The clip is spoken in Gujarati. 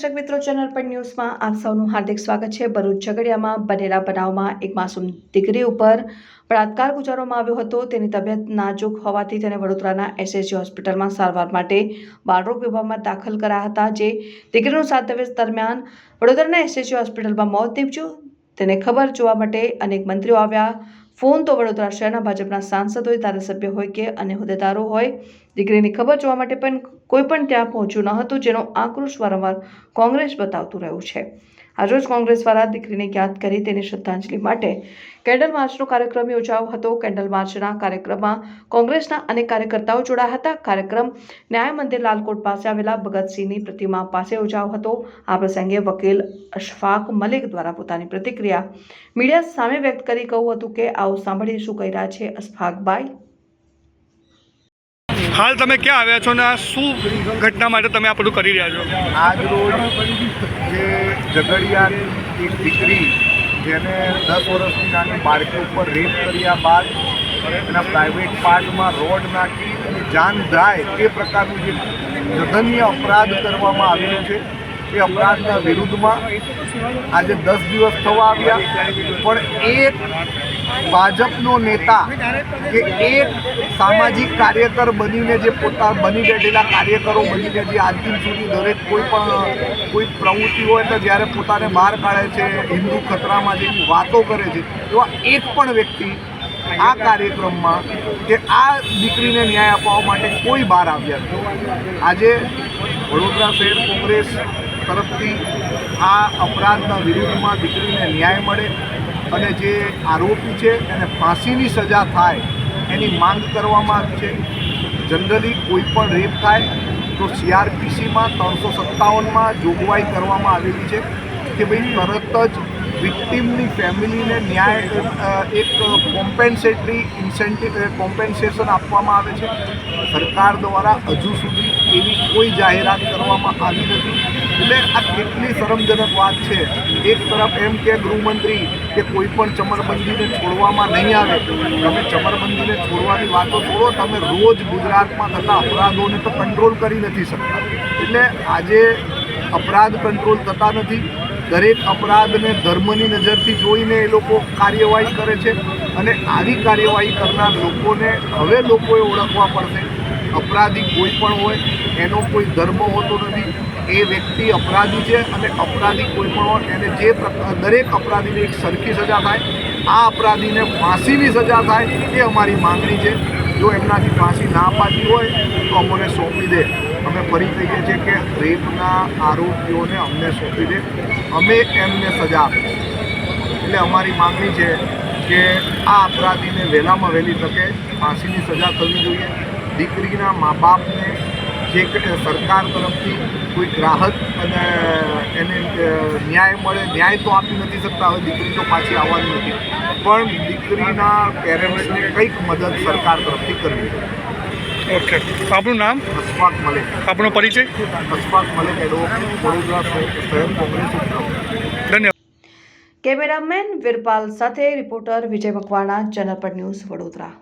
દર્શક મિત્રો ચેનલ પર ન્યૂઝમાં આપ સૌનું હાર્દિક સ્વાગત છે. ભરૂચ ઝઘડિયામાં બનેલા બનાવમાં એક માસૂમ દીકરી ઉપર બળાત્કાર ગુજારવામાં આવ્યો હતો. તેની તબિયત નાજુક હોવાથી તેને વડોદરાના એસએસજી હોસ્પિટલમાં સારવાર માટે બાળરોગ વિભાગમાં દાખલ કરાયા હતા, જે દીકરીનું સાત દિવસ દરમિયાન વડોદરાના એસએસજી હોસ્પિટલમાં મોત નીપજ્યું. તેને ખબર જોવા માટે અનેક મંત્રીઓ આવ્યા. ફોન તો વડોદરા શહેરના ભાજપના સાંસદ હોય, ધારાસભ્ય હોય કે અને હોદ્દેદારો હોય. દીકરીની ખબર જોવા માટે પણ કોઈ પણ ત્યાં પહોંચ્યું ન હતું, જેનો આક્રોશ વારંવાર કોંગ્રેસ બતાવતું રહ્યું છે. આજરોજ કોંગ્રેસ દ્વારા દીકરીને યાદ કરી તેની શ્રદ્ધાંજલિ માટે કેન્ડલ માર્ચનો કાર્યક્રમ યોજાયો હતો. કેન્ડલ માર્ચના કાર્યક્રમમાં કોંગ્રેસના અનેક કાર્યકર્તાઓ જોડાયા હતા. કાર્યક્રમ ન્યાય મંદિર લાલકોટ પાસે આવેલા ભગતસિંહની પ્રતિમા પાસે યોજાયો હતો. આ પ્રસંગે વકીલ અશફાક મલિક દ્વારા પોતાની પ્રતિક્રિયા મીડિયા સામે વ્યક્ત કરી કહ્યું હતું કે, આવું સાંભળીએ શું કહી રહ્યા છે અશફાકભાઈ. હાલ તમે ક્યાં આવ્યા છો ને આ શું ઘટના માટે તમે આ બધું કરી રહ્યા છો? આજ રોજ જે ઝઘડિયાની એક દીકરી જેને દસ વર્ષની નાની બાળકી ઉપર રેપ કર્યા બાદ એના પ્રાઇવેટ પાર્ટમાં રોડ નાખી અને જાન જાય તે પ્રકારનું જે જઘન્ય અપરાધ કરવામાં આવેલું છે. એ અપરાધના વિરુદ્ધમાં આજે દસ દિવસ થવા આવ્યા. પણ એક ભાજપનો નેતા કે એક સામાજિક કાર્યકર બનીને જે પોતા બની ગયેલા કાર્યકરો બનીને જે આજ દિન સુધી દરેક કોઈ પણ કોઈ પ્રવૃત્તિ હોય તો જ્યારે પોતાને બહાર કાઢે છે, હિન્દુ ખતરામાં જે વાતો કરે છે, એવા એક પણ વ્યક્તિ આ કાર્યક્રમમાં કે આ દીકરીને ન્યાય અપાવવા માટે કોઈ બહાર આવ્યા નથી. આજે વડોદરા શહેર કોંગ્રેસ તરફથી આ અપરાધના વિરુદ્ધમાં દીકરીને ન્યાય મળે અને જે આરોપી છે એને ફાંસીની સજા થાય એની માંગ કરવામાં આવી છે. જનરલી કોઈ પણ રેપ થાય તો સીઆરપીસીમાં ત્રણસો સત્તાવનમાં જોગવાઈ કરવામાં આવેલી છે કે ભાઈ તરત જ વિક્ટિમની ફેમિલીને ન્યાય એક કોમ્પેન્સેટરી ઇન્સેન્ટિવ કોમ્પેન્સેશન આપવામાં આવે છે. સરકાર દ્વારા હજુ સુધી એવી કોઈ જાહેરાત કરવામાં આવી નથી. એટલે આ કેટલી શરમજનક વાત છે. એક તરફ એમ કે ગૃહમંત્રી કે કોઈ પણ ચમરબંધીને છોડવામાં નહીં આવે. તમે ચમરબંધીને છોડવાની વાતો છોડો, તમે રોજ ગુજરાતમાં થતા અપરાધોને તો કંટ્રોલ કરી નથી શકતા. એટલે આજે અપરાધ કંટ્રોલ થતા નથી. દરેક અપરાધને ધર્મની નજરથી જોઈને એ લોકો કાર્યવાહી કરે છે અને આવી કાર્યવાહી કરનાર લોકોને હવે લોકોએ ઓળખવા પડશે. અપરાધી કોઈ પણ હોય એનો કોઈ ધર્મ હોતો નથી. એ વ્યક્તિ અપરાધી છે અને અપરાધી કોઈ પણ હોય એને જે દરેક અપરાધીને એક સરખી સજા થાય, આ અપરાધીને ફાંસીની સજા થાય એ અમારી માંગણી છે. જો એમનાથી ફાંસી ના પાડી હોય તો અમને સોંપી દે. અમે ફરી કહીએ છીએ કે રેપના આરોપીઓને અમને સોંપી દે. અમે એમને સજા આપીએ. એટલે અમારી માંગણી છે કે આ અપરાધીને વહેલામાં વહેલી તકે ફાંસીની સજા થવી જોઈએ. દીકરીના મા બાપને જે કે સરકાર તરફથી કોઈક ગ્રાહક અને એને ન્યાય મળે ન્યાય તો આપી નથી શકતા હવે દીકરી તો પાછી આવવાની નથી. પણ દીકરીના પેરેન્ટ્સને કંઈક મદદ સરકાર તરફથી કરવી ઓકે. આપનું નામ? અશફાક મલિક. આપનો પરિચય? અશફાક મલિક એડવોકેટ વડોદરા શહેર કોંગ્રેસ ધન્યવાદ. કેમેરામેન વિરપાલ સાથે રિપોર્ટર વિજય મકવાણા ચેનલ પર ન્યૂઝ વડોદરા.